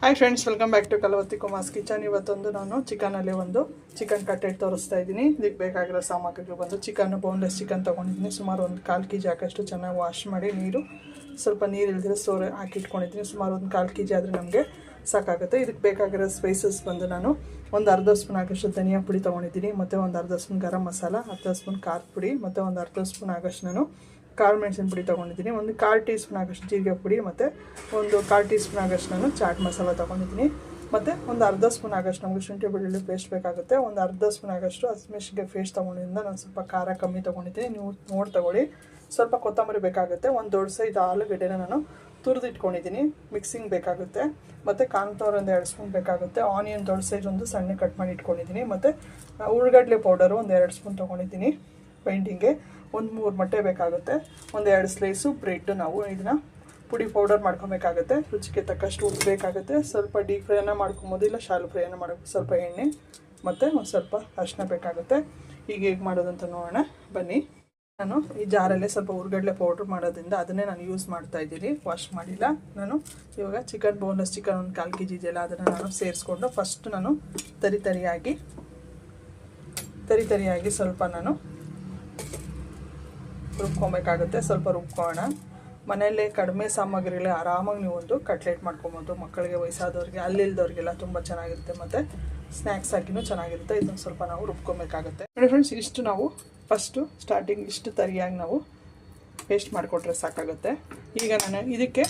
Hi friends welcome back to Kalavathi Kumar's kitchen ಇವತ್ತೊಂದು ನಾನು ಚಿಕನಲ್ಲಿ ಒಂದು ಚಿಕನ್ ಕಟ್ಟೆಡ್ ತೋರಿಸ್ತಾ ಇದ್ದೀನಿ. ಇದಕ್ಕೆ ಬೇಕಾಗಿರೋ ಸಾಮಗ್ರಿಗಳು ಬಂದು ಚಿಕನ್ ಬೋನ್ಲೆಸ್ ಚಿಕನ್ ತೊಗೊಂಡಿದ್ದೀನಿ. ಸುಮಾರು ಒಂದು ಕಾಲು ಕೆ ಜಿ ಹಾಕಷ್ಟು ಚೆನ್ನಾಗಿ ವಾಶ್ ಮಾಡಿ ನೀರು, ಸ್ವಲ್ಪ ನೀರು ಇಲ್ದಿರೋ ಸ್ಟೋರ್ ಹಾಕಿಟ್ಕೊಂಡಿದ್ದೀನಿ ಸುಮಾರು ಒಂದು ಕಾಲು ಕೆ ಜಿ ಆದರೆ ನಮಗೆ ಸಾಕಾಗುತ್ತೆ. ಇದಕ್ಕೆ ಬೇಕಾಗಿರೋ ಸ್ಪೈಸಸ್ ಬಂದು ನಾನು ಒಂದು ಅರ್ಧ ಸ್ಪೂನ್ ಆಗಷ್ಟು ಧನಿಯಾ ಪುಡಿ ತೊಗೊಂಡಿದ್ದೀನಿ. ಮತ್ತು ಒಂದು ಅರ್ಧ ಸ್ಪೂನ್ ಗರಂ ಮಸಾಲ, ಅರ್ಧ ಸ್ಪೂನ್ ಖಾರದ ಪುಡಿ, ಮತ್ತು ಒಂದು ಅರ್ಧ ಸ್ಪೂನ್ ಆಗಷ್ಟು ನಾನು ಕಾಳು ಮೆಣಸಿನ ಪುಡಿ ತೊಗೊಂಡಿದ್ದೀನಿ. ಒಂದು ಕಾಲು ಟೀ ಸ್ಪೂನ್ ಆಗಷ್ಟು ಜೀರಿಗೆ ಪುಡಿ ಮತ್ತು ಒಂದು ಕಾಲು ಟೀ ಸ್ಪೂನ್ ಆಗಷ್ಟು ನಾನು ಚಾಟ್ ಮಸಾಲ ತೊಗೊಂಡಿದ್ದೀನಿ. ಮತ್ತು ಒಂದು ಅರ್ಧ ಸ್ಪೂನ್ ಆಗಷ್ಟು ನಮಗೆ ಶುಂಠಿ ಬೆಳ್ಳುಳ್ಳಿ ಪೇಸ್ಟ್ ಬೇಕಾಗುತ್ತೆ. ಒಂದು ಅರ್ಧ ಸ್ಪೂನ್ ಆಗಷ್ಟು ಹಸಿಮೆಣ್ಸಿಗೆ ಪೇಸ್ಟ್ ತೊಗೊಂಡಿದ್ದರಿಂದ ನಾನು ಸ್ವಲ್ಪ ಖಾರ ಕಮ್ಮಿ ತೊಗೊಂಡಿದ್ದೀನಿ. ನೀವು ನೋಡಿ ತೊಗೊಳ್ಳಿ. ಸ್ವಲ್ಪ ಕೊತ್ತಂಬರಿ ಬೇಕಾಗುತ್ತೆ. ಒಂದು ದೊಡ್ಡ ಸೈಜ್ ಆಲೂಗಡ್ಡೆನ ನಾನು ತುರಿದು ಇಟ್ಕೊಂಡಿದ್ದೀನಿ ಮಿಕ್ಸಿಂಗ್ ಬೇಕಾಗುತ್ತೆ. ಮತ್ತು ಕಾನ್ಫ್ಲವರ್ ಒಂದು ಎರಡು ಸ್ಪೂನ್ ಬೇಕಾಗುತ್ತೆ. ಆನಿಯನ್ ದೊಡ್ಡ ಸೈಜ್ ಒಂದು ಸಣ್ಣ ಕಟ್ ಮಾಡಿ ಇಟ್ಕೊಂಡಿದ್ದೀನಿ. ಮತ್ತು ಉಳ್ಳಗಡ್ಲೆ ಪೌಡರು ಒಂದು ಎರಡು ಸ್ಪೂನ್ ತೊಗೊಂಡಿದ್ದೀನಿ. ಪೈಂಟಿಂಗ್ಗೆ ಒಂದು ಮೂರು ಮೊಟ್ಟೆ ಬೇಕಾಗುತ್ತೆ, ಒಂದು ಎರಡು ಸ್ಲೈಸು ಬ್ರೆಡ್ ನಾವು ಇದನ್ನು ಪುಡಿ ಪೌಡರ್ ಮಾಡ್ಕೊಬೇಕಾಗುತ್ತೆ, ರುಚಿಗೆ ತಕ್ಕಷ್ಟು ಉಪ್ಪು ಬೇಕಾಗುತ್ತೆ, ಸ್ವಲ್ಪ ಡೀಪ್ ಫ್ರೈನ ಮಾಡ್ಕೊಬೋದು, ಇಲ್ಲ ಶಾಲು ಫ್ರೈನ ಮಾಡಬೇಕು ಸ್ವಲ್ಪ ಎಣ್ಣೆ ಮತ್ತು ಒಂದು ಸ್ವಲ್ಪ ಅರಿಶಿನ ಬೇಕಾಗುತ್ತೆ. ಈಗ ಹೇಗೆ ಮಾಡೋದು ಅಂತ ನೋಡೋಣ, ಬನ್ನಿ. ನಾನು ಈ ಜಾರಲ್ಲೇ ಸ್ವಲ್ಪ ಉರ್ಗಡ್ಲೆ ಪೌಡ್ರ್ ಮಾಡೋದ್ರಿಂದ ಅದನ್ನೇ ನಾನು ಯೂಸ್ ಮಾಡ್ತಾ ಇದ್ದೀನಿ ವಾಶ್ ಮಾಡಿಲ್ಲ. ನಾನು ಇವಾಗ ಚಿಕನ್ ಬೋನ್ಲೆಸ್ ಚಿಕನ್ ಒಂದು ಕಾಲು ಕೆ ಜಿ ಇದೆಯಲ್ಲ, ಅದನ್ನು ನಾನು ಸೇರಿಸ್ಕೊಂಡು ಫಸ್ಟ್ ನಾನು ತರಿ ತರಿಯಾಗಿ ತರಿ ತರಿಯಾಗಿ ಸ್ವಲ್ಪ ನಾನು ರುಬ್ಕೊಬೇಕಾಗುತ್ತೆ. ಸ್ವಲ್ಪ ರುಬ್ಕೋಣ. ಮನೆಯಲ್ಲೇ ಕಡಿಮೆ ಸಾಮಗ್ರಿಗಳೇ ಆರಾಮಾಗಿ ನೀವು ಒಂದು ಕಟ್ಲೆಟ್ ಮಾಡ್ಕೊಬೋದು. ಮಕ್ಕಳಿಗೆ ವಯಸ್ಸಾದವ್ರಿಗೆ, ಅಲ್ಲಿಲ್ದವ್ರಿಗೆಲ್ಲ ತುಂಬ ಚೆನ್ನಾಗಿರುತ್ತೆ ಮತ್ತು ಸ್ನ್ಯಾಕ್ಸ್ ಹಾಕಿನೂ ಚೆನ್ನಾಗಿರುತ್ತೆ. ಇದನ್ನು ಸ್ವಲ್ಪ ನಾವು ರುಬ್ಕೊಬೇಕಾಗುತ್ತೆ. ನೋಡಿ ಫ್ರೆಂಡ್ಸ್ ಇಷ್ಟು ನಾವು ಫಸ್ಟು ಸ್ಟಾರ್ಟಿಂಗ್ ಇಷ್ಟು ತರಿಯಾಗಿ ನಾವು ಪೇಸ್ಟ್ ಮಾಡಿಕೊಟ್ರೆ ಸಾಕಾಗುತ್ತೆ. ಈಗ ನಾನು ಇದಕ್ಕೆ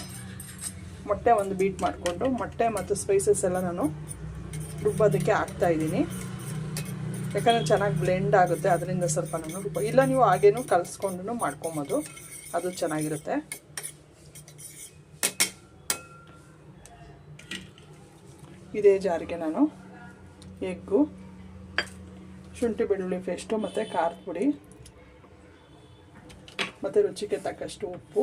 ಮೊಟ್ಟೆ ಒಂದು ಬೀಟ್ ಮಾಡಿಕೊಂಡು, ಮೊಟ್ಟೆ ಮತ್ತು ಸ್ಪೈಸಸ್ ಎಲ್ಲ ನಾನು ರುಬ್ಬೋದಕ್ಕೆ ಹಾಕ್ತಾ ಇದ್ದೀನಿ. ಯಾಕಂದರೆ ಚೆನ್ನಾಗಿ ಬ್ಲೆಂಡ್ ಆಗುತ್ತೆ, ಅದರಿಂದ ಸ್ವಲ್ಪ ನಾನು ಇಲ್ಲ ನೀವು ಹಾಗೇನು ಕಲಿಸ್ಕೊಂಡು ಮಾಡ್ಕೊಬೋದು, ಅದು ಚೆನ್ನಾಗಿರುತ್ತೆ. ಇದೇ ಜಾರಿಗೆ ನಾನು ಎಗ್ಗು, ಶುಂಠಿ ಬೆಳ್ಳುಳ್ಳಿ ಪೇಸ್ಟು ಮತ್ತು ಖಾರದ ಪುಡಿ, ಮತ್ತು ರುಚಿಗೆ ತಕ್ಕಷ್ಟು ಉಪ್ಪು.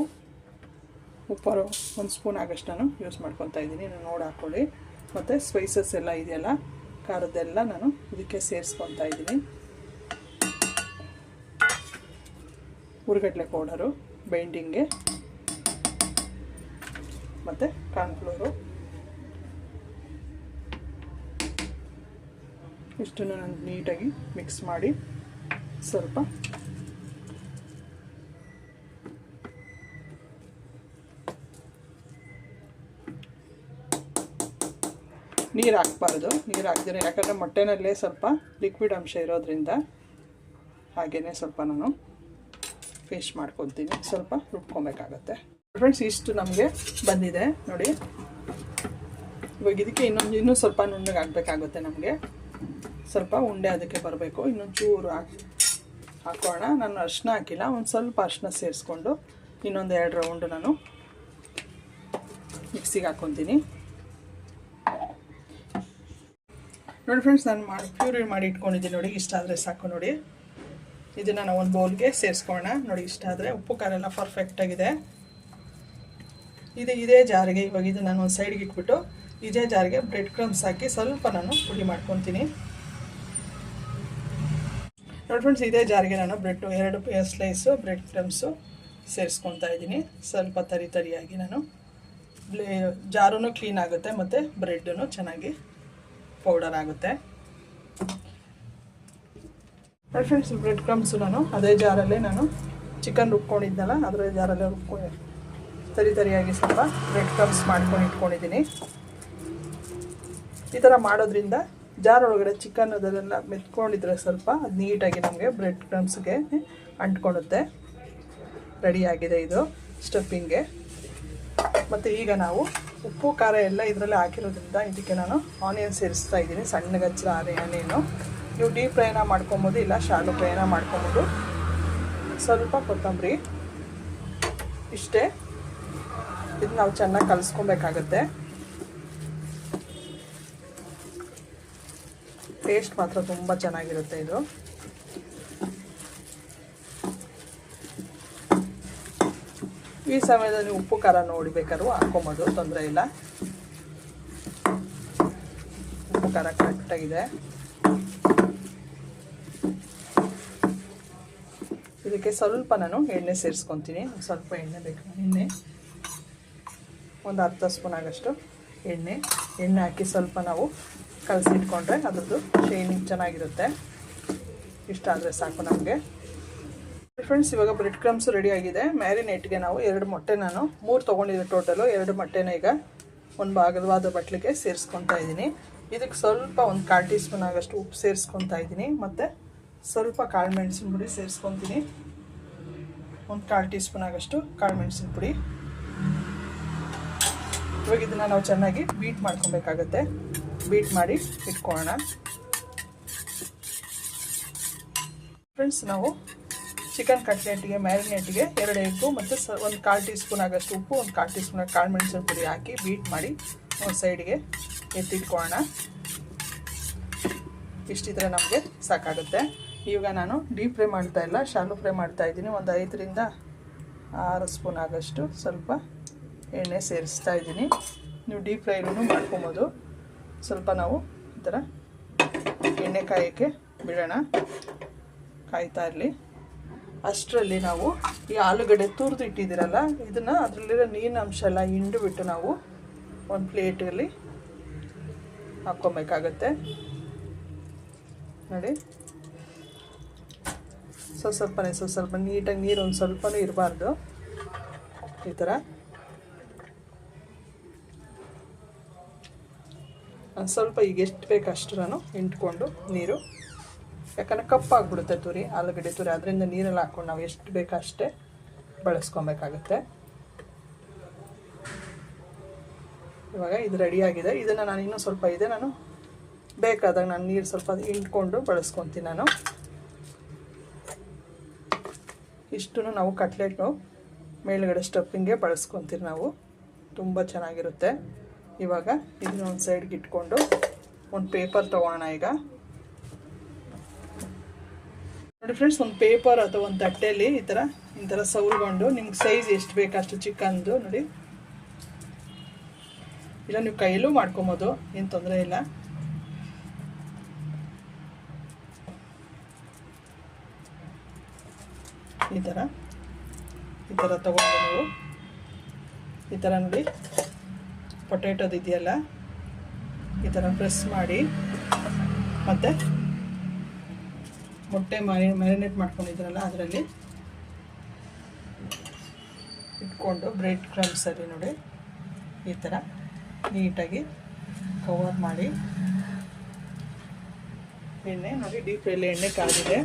ಉಪ್ಪರು ಒಂದು ಸ್ಪೂನ್ ಆಗಷ್ಟು ನಾನು ಯೂಸ್ ಮಾಡ್ಕೊತಾ ಇದ್ದೀನಿ ನೋಡಿ ಹಾಕ್ಕೊಳ್ಳಿ ಮತ್ತು ಸ್ಪೈಸಸ್ ಎಲ್ಲ ಇದೆಯಲ್ಲ ಖಾರದ್ದೆಲ್ಲ ನಾನು ಇದಕ್ಕೆ ಸೇರಿಸ್ಕೊತಾ ಇದ್ದೀನಿ. ಉರ್ಗಡ್ಲೆ ಪೌಡರು ಬೈಂಡಿಂಗ್ಗೆ ಮತ್ತು ಕಾರ್ನ್ಫ್ಲೋರು ಇಷ್ಟನ್ನು ನಾನು ನೀಟಾಗಿ ಮಿಕ್ಸ್ ಮಾಡಿ ಸ್ವಲ್ಪ ನೀರು ಹಾಕ್ಬಾರ್ದು. ನೀರು ಹಾಕ್ದಿರ ಯಾಕಂದರೆ ಮೊಟ್ಟೆನಲ್ಲೇ ಸ್ವಲ್ಪ ಲಿಕ್ವಿಡ್ ಅಂಶ ಇರೋದ್ರಿಂದ ಹಾಗೆಯೇ ಸ್ವಲ್ಪ ನಾನು ಪೇಸ್ಟ್ ಮಾಡ್ಕೊತೀನಿ. ಸ್ವಲ್ಪ ರುಬ್ಕೊಬೇಕಾಗತ್ತೆ. ಫ್ರೆಂಡ್ಸ್ ಇಷ್ಟು ನಮಗೆ ಬಂದಿದೆ. ನೋಡಿ. ಇವಾಗ ಇದಕ್ಕೆ ಇನ್ನೊಂದು, ಇನ್ನೂ ಸ್ವಲ್ಪ ನುಣ್ಣಗೆ ಹಾಕಬೇಕಾಗುತ್ತೆ ನಮಗೆ. ಸ್ವಲ್ಪ ಉಂಡೆ ಅದಕ್ಕೆ ಬರಬೇಕು. ಇನ್ನೊಂದು ಚೂರು ಹಾಕಿ, ಹಾಕೋಣ. ನಾನು ಅರ್ಶಿನ ಹಾಕಿಲ್ಲ. ಒಂದು ಸ್ವಲ್ಪ ಅರ್ಶಿನ ಸೇರಿಸ್ಕೊಂಡು ಇನ್ನೊಂದು ಎರಡು ರೌಂಡು ನಾನು ಮಿಕ್ಸಿಗೆ ಹಾಕ್ಕೊತೀನಿ ನೋಡಿ ಫ್ರೆಂಡ್ಸ್ ನಾನು ಮಾಡಿ ಪ್ಯೂರಿ ಮಾಡಿ ಇಟ್ಕೊಂಡಿದ್ದೀನಿ ನೋಡಿ, ಇಷ್ಟ ಆದರೆ ಸಾಕು ನೋಡಿ. ಇದನ್ನು ನಾವು ಒಂದು ಬೌಲ್ಗೆ ಸೇರಿಸ್ಕೊಳ್ಳೋಣ. ನೋಡಿ, ಇಷ್ಟ ಆದರೆ ಉಪ್ಪು, ಖಾರ ಎಲ್ಲ ಪರ್ಫೆಕ್ಟಾಗಿದೆ ಇದು ಇದೇ ಜಾರಿಗೆ, ಇವಾಗ ಇದು ನಾನು ಒಂದು ಸೈಡ್ಗೆ ಇಟ್ಬಿಟ್ಟು ಇದೇ ಜಾರಿಗೆ ಬ್ರೆಡ್ ಕ್ರಮ್ಸ್ ಹಾಕಿ ಸ್ವಲ್ಪ ನಾನು ಪುಡಿ ಮಾಡ್ಕೊತೀನಿ. ನೋಡಿ ಫ್ರೆಂಡ್ಸ್ ಇದೇ ಜಾರಿಗೆ ನಾನು ಬ್ರೆಡ್ ಎರಡು ಸ್ಲೈಸು ಬ್ರೆಡ್ ಕ್ರಮ್ಸು ಸೇರಿಸ್ಕೊತಾ ಇದ್ದೀನಿ. ಸ್ವಲ್ಪ ತರಿ ತರಿಯಾಗಿ ನಾನು. ಜಾರೂ ಕ್ಲೀನ್ ಆಗುತ್ತೆ, ಮತ್ತು ಬ್ರೆಡ್ಡು ಚೆನ್ನಾಗಿ ಪೌಡರ್ ಆಗುತ್ತೆ. ಫ್ರೆಂಡ್ಸ್ ಬ್ರೆಡ್ ಕ್ರಮ್ಸು ನಾನು. ಅದೇ ಜಾರಲ್ಲೇ ನಾನು ಚಿಕನ್ ರುಬ್ಕೊಂಡಿದ್ದಲ್ಲ ಅದರ ಜಾರಲ್ಲೇ ರುಬ್ಕೊಂಡು ತರಿ ತರಿಯಾಗಿ ಸ್ವಲ್ಪ ಬ್ರೆಡ್ ಕ್ರಮ್ಸ್ ಮಾಡ್ಕೊಂಡು ಇಟ್ಕೊಂಡಿದ್ದೀನಿ. ಈ ಥರ ಮಾಡೋದ್ರಿಂದ ಜಾರ್ ಒಳಗಡೆ ಚಿಕನ್ ಅದನ್ನೆಲ್ಲ ಮೆತ್ಕೊಂಡಿದ್ರೆ ಸ್ವಲ್ಪ ಅದು ನೀಟಾಗಿ ನಮಗೆ ಬ್ರೆಡ್ ಕ್ರಮ್ಸ್ಗೆ ಅಂಟ್ಕೊಳುತ್ತೆ ರೆಡಿಯಾಗಿದೆ ಇದು ಸ್ಟಫಿಂಗ್ಗೆ ಮತ್ತು ಈಗ ನಾವು ಉಪ್ಪು, ಖಾರ ಎಲ್ಲ ಇದರಲ್ಲಿ ಹಾಕಿರೋದ್ರಿಂದ ಇದಕ್ಕೆ ನಾನು ಆನಿಯನ್ ಸೇರಿಸ್ತಾ ಇದ್ದೀನಿ. ಸಣ್ಣಗೆ ಹಚ್ಚಿರ ನೀವು ಡೀಪ್ ಫ್ರೈನ ಮಾಡ್ಕೊಬೋದು, ಇಲ್ಲ ಶಾಲು ಫ್ರೈನ ಮಾಡ್ಕೊಬೋದು. ಸ್ವಲ್ಪ ಕೊತ್ತಂಬರಿ ಇಷ್ಟೇ. ಇದು ನಾವು ಚೆನ್ನಾಗಿ ಕಲಿಸ್ಕೊಬೇಕಾಗತ್ತೆ. ಟೇಸ್ಟ್ ಮಾತ್ರ ತುಂಬ ಚೆನ್ನಾಗಿರುತ್ತೆ ಇದು. ಈ ಸಮಯದಲ್ಲಿ ಉಪ್ಪು, ಖಾರ ನೋಡಿ ಬೇಕಾದ್ರೂ ತೊಂದರೆ ಇಲ್ಲ. ಉಪ್ಪು, ಖಾರ ಕರೆಕ್ಟಾಗಿದೆ ಇದಕ್ಕೆ ಸ್ವಲ್ಪ ನಾನು ಎಣ್ಣೆ ಸೇರಿಸ್ಕೊತೀನಿ. ಸ್ವಲ್ಪ ಎಣ್ಣೆ ಬೇಕು, ಎಣ್ಣೆ. ಒಂದು ಅರ್ಧ ಸ್ಪೂನ್ ಆಗಷ್ಟು ಎಣ್ಣೆ. ಎಣ್ಣೆ ಹಾಕಿ ಸ್ವಲ್ಪ ನಾವು ಕಲಸಿಟ್ಕೊಂಡ್ರೆ ಅದರದ್ದು ಶೈನಿಂಗ್ ಚೆನ್ನಾಗಿರುತ್ತೆ. ಇಷ್ಟ ಆದರೆ ಸಾಕು ನಮಗೆ. ಫ್ರೆಂಡ್ಸ್ ಇವಾಗ ಬ್ರೆಡ್ ಕ್ರಮ್ಸ್ ರೆಡಿ ಆಗಿದೆ ಮ್ಯಾರಿನೇಟ್ಗೆ ನಾವು ಎರಡು ಮೊಟ್ಟೆ ನಾನು, ಮೂರು ತೊಗೊಂಡಿದ್ದೆ ಟೋಟಲು ಎರಡು ಮೊಟ್ಟೆನ ಈಗ ಒಂದು ಭಾಗವಾದ ಬಟ್ಲಿಗೆ ಸೇರಿಸ್ಕೊತಾ ಇದ್ದೀನಿ. ಇದಕ್ಕೆ ಸ್ವಲ್ಪ ಒಂದು ಕಾಲು ಟೀ ಸ್ಪೂನ್ ಆಗಷ್ಟು ಉಪ್ಪು ಸೇರಿಸ್ಕೊತಾ ಇದ್ದೀನಿ. ಮತ್ತು ಸ್ವಲ್ಪ ಕಾಳು ಮೆಣಸಿನ ಪುಡಿ ಸೇರಿಸ್ಕೊತೀನಿ. ಒಂದು ಕಾಲು ಟೀ ಸ್ಪೂನ್ ಆಗಷ್ಟು ಕಾಳು ಮೆಣಸಿನ ಪುಡಿ. ಇವಾಗ ಇದನ್ನು ನಾವು ಚೆನ್ನಾಗಿ ಬೀಟ್ ಮಾಡ್ಕೊಬೇಕಾಗತ್ತೆ. ಬೀಟ್ ಮಾಡಿ ಇಟ್ಕೊಳ್ಳೋಣ. ಫ್ರೆಂಡ್ಸ್ ನಾವು ಚಿಕನ್ ಕಟ್ಲೆಟ್ಗೆ ಮ್ಯಾರಿನೇಟ್ಗೆ ಎರಡು ಎಗ್ಗು ಮತ್ತು ಸ ಒಂದು ಕಾಲು ಟೀ ಸ್ಪೂನ್ ಆಗೋಷ್ಟು ಉಪ್ಪು, ಒಂದು ಕಾಲು ಟೀ ಸ್ಪೂನ್ ಕಾಳು ಮೆಣಸಿನ ಪುಡಿ ಹಾಕಿ ಬೀಟ್ ಮಾಡಿ ಒಂದು ಸೈಡ್ಗೆ ಎತ್ತಿಟ್ಕೊಳ್ಳೋಣ. ಇಷ್ಟಿದ್ರೆ ನಮಗೆ ಸಾಕಾಗುತ್ತೆ. ಈಗ ನಾನು ಡೀಪ್ ಫ್ರೈ ಮಾಡ್ತಾ ಇಲ್ಲ ಶಾಲು ಫ್ರೈ ಮಾಡ್ತಾ ಇದ್ದೀನಿ. ಒಂದು ಐದರಿಂದ ಆರು ಸ್ಪೂನ್ ಆಗೋಷ್ಟು ಸ್ವಲ್ಪ ಎಣ್ಣೆ ಸೇರಿಸ್ತಾ ಇದ್ದೀನಿ. ನೀವು ಡೀಪ್ ಫ್ರೈನೂ ಮಾಡ್ಕೊಬೋದು. ಸ್ವಲ್ಪ ನಾವು ಈ ಥರ ಎಣ್ಣೆ ಕಾಯೋಕ್ಕೆ ಬಿಡೋಣ. ಕಾಯ್ತಾ ಇರಲಿ. ಅಷ್ಟರಲ್ಲಿ ನಾವು ಈ ಆಲೂಗಡ್ಡೆ ತುರಿದು ಇಟ್ಟಿದ್ದೀರಲ್ಲ ಇದನ್ನು ಅದರಲ್ಲಿರೋ ನೀರಿನ ಅಂಶ ಎಲ್ಲ ಹಿಂಡು ಬಿಟ್ಟು ನಾವು ಒಂದು ಪ್ಲೇಟಲ್ಲಿ ಹಾಕ್ಕೊಬೇಕಾಗತ್ತೆ. ನೋಡಿ. ಸ್ವಲ್ಪ ಸ್ವಲ್ಪನೇ, ಸ್ವಲ್ಪ ಸ್ವಲ್ಪ ನೀಟಾಗಿ ನೀರು ಒಂದು ಸ್ವಲ್ಪನೂ ಇರಬಾರ್ದು. ಈ ಥರ ಸ್ವಲ್ಪ ಈಗ ಎಷ್ಟು ಬೇಕು ಅಷ್ಟು ನಾನು ನೀರು ಯಾಕಂದರೆ ಕಪ್ಪಾಗ್ಬಿಡುತ್ತೆ ತುರಿ, ಆಲೂಗಡ್ಡೆ ತುರಿ. ಅದರಿಂದ ನೀರಲ್ಲಿ ಹಾಕ್ಕೊಂಡು ನಾವು ಎಷ್ಟು ಬೇಕೋ ಅಷ್ಟೇ ಬಳಸ್ಕೊಬೇಕಾಗುತ್ತೆ. ಇವಾಗ ಇದು ರೆಡಿಯಾಗಿದೆ ಇದನ್ನು ನಾನು ಇನ್ನೂ ಸ್ವಲ್ಪ ಇದೆ. ನಾನು ಬೇಕಾದಾಗ ನಾನು ನೀರು ಸ್ವಲ್ಪ ಹಿಂಡ್ಕೊಂಡು ಬಳಸ್ಕೊತೀನಿ ನಾನು. ಇಷ್ಟು ನಾವು ಕಟ್ಲೆಟ್ನು ಮೇಲುಗಡೆ ಸ್ಟಫಿಂಗೆ ಬಳಸ್ಕೊತೀವಿ ನಾವು. ತುಂಬ ಚೆನ್ನಾಗಿರುತ್ತೆ. ಇವಾಗ ಇದನ್ನ ಒಂದು ಸೈಡ್ಗೆ ಇಟ್ಕೊಂಡು ಒಂದು ಪೇಪರ್ ತೊಗೋಣ ಈಗ. ನೋಡಿ ಫ್ರೆಂಡ್ಸ್ ಒಂದು ಪೇಪರ್ ಅಥವಾ ಒಂದು ತಟ್ಟೆಯಲ್ಲಿ ಈ ಥರ ಈ ಥರ ಸವರ್ಕೊಂಡು ನಿಮ್ಗೆ ಸೈಜ್ ಎಷ್ಟು ಬೇಕು ಅಷ್ಟು ಚಿಕನ್ದು ನೋಡಿ. ಇಲ್ಲ, ನೀವು ಕೈಯಲ್ಲೂ ಮಾಡ್ಕೊಬೋದು, ಏನು ತೊಂದರೆ ಇಲ್ಲ. ಈ ಥರ ಈ ಥರ ತಗೊಂಡು ನೀವು. ಈ ಥರ ನೋಡಿ ಪೊಟ್ಯಾಟೋದು ಇದೆಯಲ್ಲ, ಈ ಥರ ಪ್ರೆಸ್ ಮಾಡಿ. ಮತ್ತು ಮೊಟ್ಟೆ ಮಾರಿ ಮ್ಯಾರಿನೇಟ್ ಮಾಡ್ಕೊಂಡಿದ್ರಲ್ಲ ಅದರಲ್ಲಿ ಇಟ್ಕೊಂಡು ಬ್ರೆಡ್ ಕ್ರಮ್ಸಲ್ಲಿ ನೋಡಿ ಈ ಥರ ನೀಟಾಗಿ ಕವರ್ ಮಾಡಿ ಎಣ್ಣೆ ನೋಡಿ ಡೀಪ್ ಫ್ರೈಲಿ ಎಣ್ಣೆ ಕಾದಿದೆ.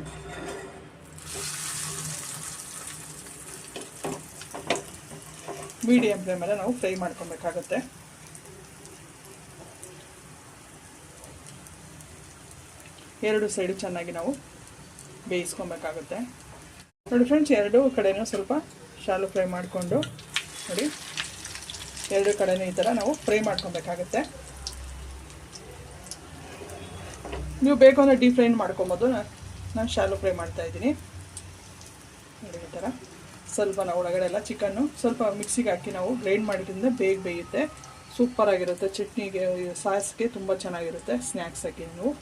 ಮೀಡಿಯಮ್ ಫ್ಲೇಮಲ್ಲಿ ನಾವು ಫ್ರೈ ಮಾಡ್ಕೊಬೇಕಾಗತ್ತೆ. ಎರಡು ಸೈಡು ಚೆನ್ನಾಗಿ ನಾವು ಬೇಯಿಸ್ಕೊಬೇಕಾಗುತ್ತೆ. ನೋಡಿ ಫ್ರೆಂಡ್ಸ್ ಎರಡೂ ಕಡೆನೂ ಸ್ವಲ್ಪ ಶಾಲು ಫ್ರೈ ಮಾಡಿಕೊಂಡು ನೋಡಿ. ಎರಡು ಕಡೆನೂ ಈ ಥರ ನಾವು ಫ್ರೈ ಮಾಡ್ಕೊಬೇಕಾಗುತ್ತೆ. ನೀವು ಬೇಕು ಅಂದರೆ ಡೀಪ್ ಫ್ರೈ ಮಾಡ್ಕೊಬೋದು. ನಾನು ಶಾಲು ಫ್ರೈ ಮಾಡ್ತಾ ಇದ್ದೀನಿ. ನೋಡಿ ಈ ಥರ. ಸ್ವಲ್ಪ ನಾವು ಒಳಗಡೆ ಎಲ್ಲ ಚಿಕನ್ನು ಸ್ವಲ್ಪ ಮಿಕ್ಸಿಗೆ ಹಾಕಿ ನಾವು ಗ್ರೈಂಡ್ ಮಾಡಿದ್ರಿಂದ ಬೇಗ ಬೇಯುತ್ತೆ. ಸೂಪರಾಗಿರುತ್ತೆ ಚಟ್ನಿಗೆ, ಸಾಸ್ಗೆ ತುಂಬ ಚೆನ್ನಾಗಿರುತ್ತೆ. ಸ್ನ್ಯಾಕ್ಸ್ ಹಾಕಿ ನೀವು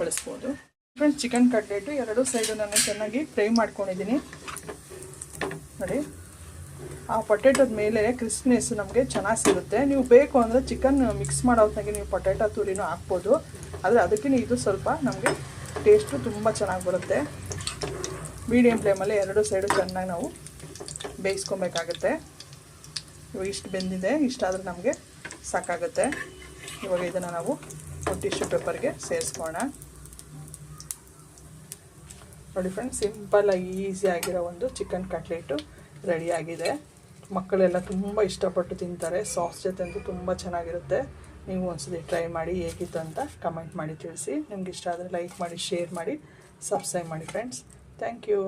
ಬಳಸ್ಬೋದು. ಫ್ರೆಂಡ್ಸ್ ಚಿಕನ್ ಕಟ್ಲೆಟು ಎರಡು ಸೈಡು ನಾನು ಚೆನ್ನಾಗಿ ಫ್ರೈ ಮಾಡ್ಕೊಂಡಿದ್ದೀನಿ. ನೋಡಿ, ಆ ಪೊಟ್ಯಾಟೋದ ಮೇಲೆ ಕ್ರಿಸ್ಪ್ನೆಸ್ ನಮಗೆ ಚೆನ್ನಾಗಿ ಸಿಗುತ್ತೆ. ನೀವು ಬೇಕು ಅಂದರೆ ಚಿಕನ್ ಮಿಕ್ಸ್ ಮಾಡೋ ಹೊತ್ತಿಗೆ ನೀವು ಪೊಟ್ಯಾಟೊ ತುರಿನೂ ಹಾಕ್ಬೋದು. ಆದರೆ ಅದಕ್ಕಿಂತ ಇದು ಸ್ವಲ್ಪ ನಮಗೆ ಟೇಸ್ಟು ತುಂಬ ಚೆನ್ನಾಗಿ ಬರುತ್ತೆ. ಮೀಡಿಯಮ್ ಫ್ಲೇಮಲ್ಲಿ ಎರಡು ಸೈಡು ಚೆನ್ನಾಗಿ ನಾವು ಬೇಯಿಸ್ಕೊಬೇಕಾಗತ್ತೆ. ಇವಾಗ ಇಷ್ಟು ಬೆಂದಿದೆ ಇಷ್ಟಾದರೆ ನಮಗೆ ಸಾಕಾಗುತ್ತೆ. ಇವಾಗ ಇದನ್ನು ನಾವು ಟಿಶ್ಯೂ ಪೇಪರ್ಗೆ ಸೇರಿಸ್ಕೋಣ ನೋಡಿ ಫ್ರೆಂಡ್ಸ್ ಸಿಂಪಲ್ಲಾಗಿ ಈಸಿಯಾಗಿರೋ ಒಂದು ಚಿಕನ್ ಕಟ್ಲೆಟು ರೆಡಿಯಾಗಿದೆ ಮಕ್ಕಳೆಲ್ಲ ತುಂಬ ಇಷ್ಟಪಟ್ಟು ತಿಂತಾರೆ. ಸಾಸ್ ಜೊತೆ ಅಂತೂ ತುಂಬ ಚೆನ್ನಾಗಿರುತ್ತೆ. ನೀವು ಒಂದ್ಸತಿ ಟ್ರೈ ಮಾಡಿ, ಹೇಗಿತ್ತು ಅಂತ ಕಮೆಂಟ್ ಮಾಡಿ ತಿಳಿಸಿ. ನಿಮ್ಗೆ ಇಷ್ಟ ಆದರೆ ಲೈಕ್ ಮಾಡಿ ಶೇರ್ ಮಾಡಿ ಸಬ್ಸ್ಕ್ರೈಬ್ ಮಾಡಿ ಫ್ರೆಂಡ್ಸ್ ಥ್ಯಾಂಕ್ ಯು